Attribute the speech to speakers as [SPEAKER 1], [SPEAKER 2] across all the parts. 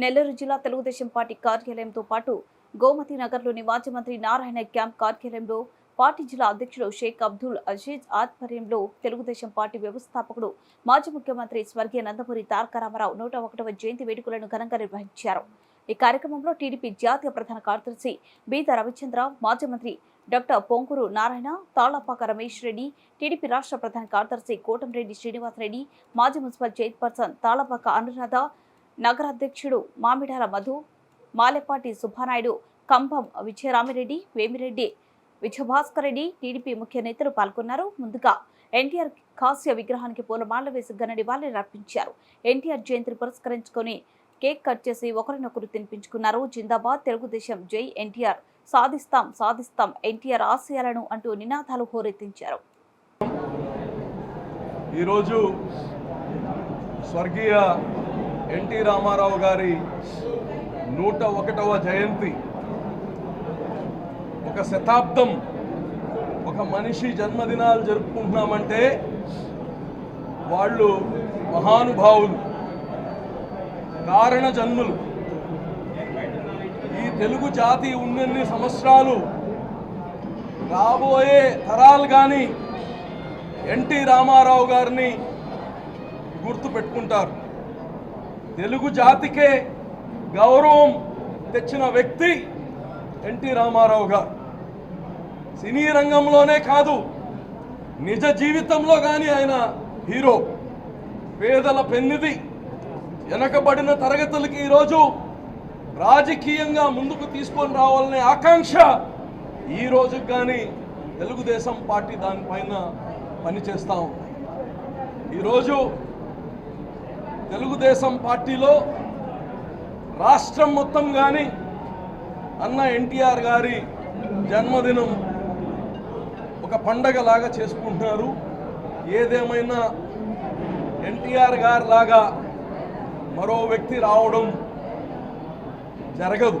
[SPEAKER 1] నెల్లూరు జిల్లా తెలుగుదేశం పార్టీ కార్యాలయంతో పాటు గోమతి నగర్లోని మాజీ మంత్రి నారాయణ క్యాంప్ కార్యాలయంలో పార్టీ జిల్లా అధ్యక్షుడు షేక్ అబ్దుల్ అజీజ్ ఆధ్వర్యంలో తెలుగుదేశం పార్టీ వ్యవస్థాపకుడు మాజీ ముఖ్యమంత్రి స్వర్గీయ నందమూరి తారక రామారావు నూట ఒకటవ జయంతి వేడుకలను ఘనంగా నిర్వహించారు. ఈ కార్యక్రమంలో టీడీపీ జాతీయ ప్రధాన కార్యదర్శి బీద రవిచంద్ర మాజీ మంత్రి డాక్టర్ పొంగూరు నారాయణ తాళ్ళపాక రమేష్ రెడ్డి టీడీపీ రాష్ట్ర ప్రధాన కార్యదర్శి కోటంరెడ్డి శ్రీనివాసరెడ్డి మాజీ మున్సిపల్ చైర్పర్సన్ తాళ్ళపాక అనురాధ నగరాధ్యక్షుడు మామిడాల మధు మాలెపాటి సుబ్బానాయుడు కంభం విజయరామిరెడ్డి వేమిరెడ్డి విజయభాస్కర్ రెడ్డి టీడీపీ ముఖ్య నేతలు పాల్గొన్నారు. ముందుగా ఎన్టీఆర్ కాస్య విగ్రహానికి పూలమాలలు వేసి ఘన నివాళులు అర్పించారు. ఎన్టీఆర్ జయంతిని పురస్కరించుకొని కేక్ కట్ చేసి ఒకరినొకరు తినిపించుకున్నారు. జిందాబాద్ తెలుగుదేశం జై ఎన్టీఆర్. సాధిస్తాం సాధిస్తాం ఎన్టీఆర్ ఆశయాలను అంటూ నినాదాలు హోరెత్తించారు.
[SPEAKER 2] ఈరోజు స్వర్గీయ ఎన్టీ రామారావు గారి నూట ఒకటవ జయంతి. ఒక శతాబ్దం ఒక మనిషి జన్మదినాలు జరుపుకుంటున్నామంటే వాళ్ళు మహానుభావులు కారణ జన్ములు ఈ తెలుగు జాతి ఉన్నన్ని సంవత్సరాలు రాబోయే తరాలు కానీ ఎన్టీ రామారావు గారిని గుర్తు పెట్టుకుంటారు తెలుగు జాతికే గౌరవం తెచ్చిన వ్యక్తి ఎన్టీ రామారావు గారు. సినీ రంగంలోనే కాదు నిజ జీవితంలో కానీ ఆయన హీరో పేదల పెన్నిది వెనకబడిన తరగతులకి ఈరోజు రాజకీయంగా ముందుకు తీసుకొని రావాలనే ఆకాంక్ష ఈ రోజు కానీ తెలుగుదేశం పార్టీ దానిపైన పనిచేస్తూ ఉంది. ఈరోజు తెలుగుదేశం పార్టీలో రాష్ట్రం మొత్తం కానీ అన్న ఎన్టీఆర్ గారి జన్మదినం ఒక పండగలాగా చేసుకుంటున్నారు. ఏదేమైనా ఎన్టీఆర్ గారి లాగా మరో వ్యక్తి రావడం జరగదు.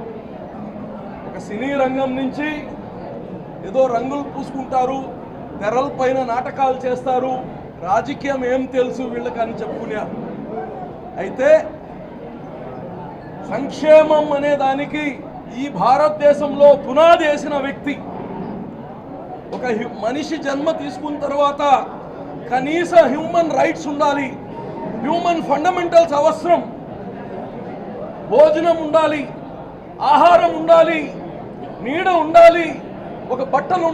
[SPEAKER 2] ఒక సినీ రంగం నుంచి ఏదో రంగులు పూసుకుంటారు తెరల పైన నాటకాలు చేస్తారు. రాజకీయం ఏం తెలుసు వీళ్ళకని చెప్పుకున్నారు అయితే సంక్షేమం అనే దానికి ఈ భారతదేశంలో పునాది వేసిన వ్యక్తి. ఒక మనిషి జన్మ తీసుకున్న తర్వాత కనీస హ్యూమన్ రైట్స్ ఉండాలి. హ్యూమన్ ఫండమెంటల్స్ అవసరం. భోజనం ఉండాలి. ఆహారం ఉండాలి. నీడ ఉండాలి. ఒక బట్టలు